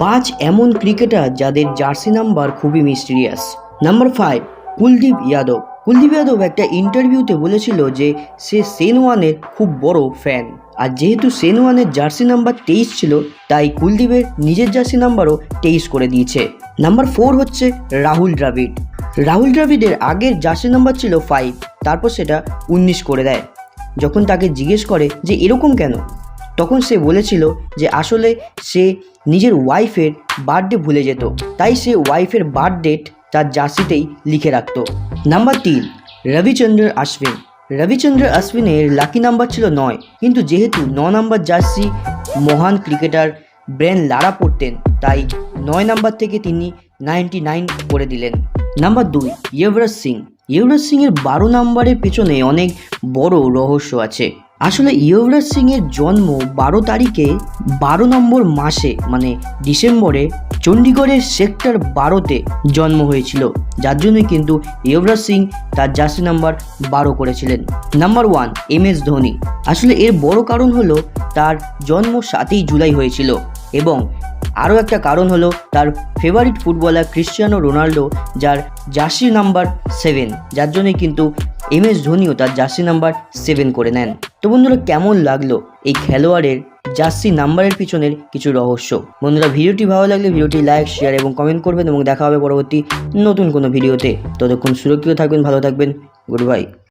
পাঁচ এমন ক্রিকেটার যাদের জার্সি নাম্বার খুবই mysterious number five Kuldeep Yadav. Kuldeep Yadav একটা ইন্টারভিউতে বলেছিল যে সে সেন ওয়ানের খুব বড় ফ্যান আর যেহেতু সেন ওয়ানের জার্সি নাম্বার তেইশ ছিল, তাই কুলদীপের নিজের জার্সি নাম্বারও তেইশ করে দিয়েছে। নাম্বার ফোর হচ্ছে রাহুল দ্রাবিড়। রাহুল দ্রাবিড়ের আগের জার্সি নাম্বার ছিল ফাইভ তারপর সেটা উনিশ করে দেয়। যখন তাকে জিজ্ঞেস করে যে এরকম কেন? তখন সে বলেছিল যে আসলে সে নিজের ওয়াইফের বার্থডে ভুলে যেত। তাই সে ওয়াইফের বার্থ ডেট তার জার্সিতেই লিখে রাখত। নাম্বার তিন, রবিচন্দ্র অশ্বিন রবিচন্দ্র অশ্বিনের লাকি নাম্বার ছিল নয়, কিন্তু যেহেতু ন নাম্বার জার্সি মহান ক্রিকেটার ব্রেন লারা পড়তেন তাই নয় নাম্বার থেকে তিনি নাইনটি নাইন করে দিলেন। নাম্বার দুই ইয়ুবরাজ সিং। ইয়ুবরাজ সিংয়ের বারো নাম্বারের পেছনে অনেক বড় রহস্য আছে। আসলে ইয়ুবরাজ সিংয়ের জন্ম বারো তারিখে বারো নম্বর মাসে মানে ডিসেম্বরে চণ্ডীগড়ের সেক্টর বারোতে জন্ম হয়েছিল। যার জন্যই কিন্তু ইয়ুবরাজ সিং তার জার্সি নাম্বার বারো করেছিলেন। Number one, M S Dhoni. আসলে এর বড় কারণ হলো তার জন্ম সাতই জুলাই হয়েছিল এবং আরও একটা কারণ হলো তার ফেভারিট ফুটবলার ক্রিশ্চিয়ানো রোনাল্ডো, যার জার্সি নাম্বার সেভেন, যার জন্যই কিন্তু এম এস ধোনিও তার জার্সি নাম্বার সেভেন করে নেন। তো বন্ধুরা, কেমন লাগল এই খেলোয়াড়ের জার্সি নাম্বারের পিছনের কিছু রহস্য? বন্ধুরা, ভিডিওটি ভালো লাগলে ভিডিওটি লাইক শেয়ার এবং কমেন্ট করবেন এবং দেখা হবে পরবর্তী নতুন কোনো ভিডিওতে। ততক্ষণ সুরক্ষিত থাকবেন, ভালো থাকবেন গুড বাই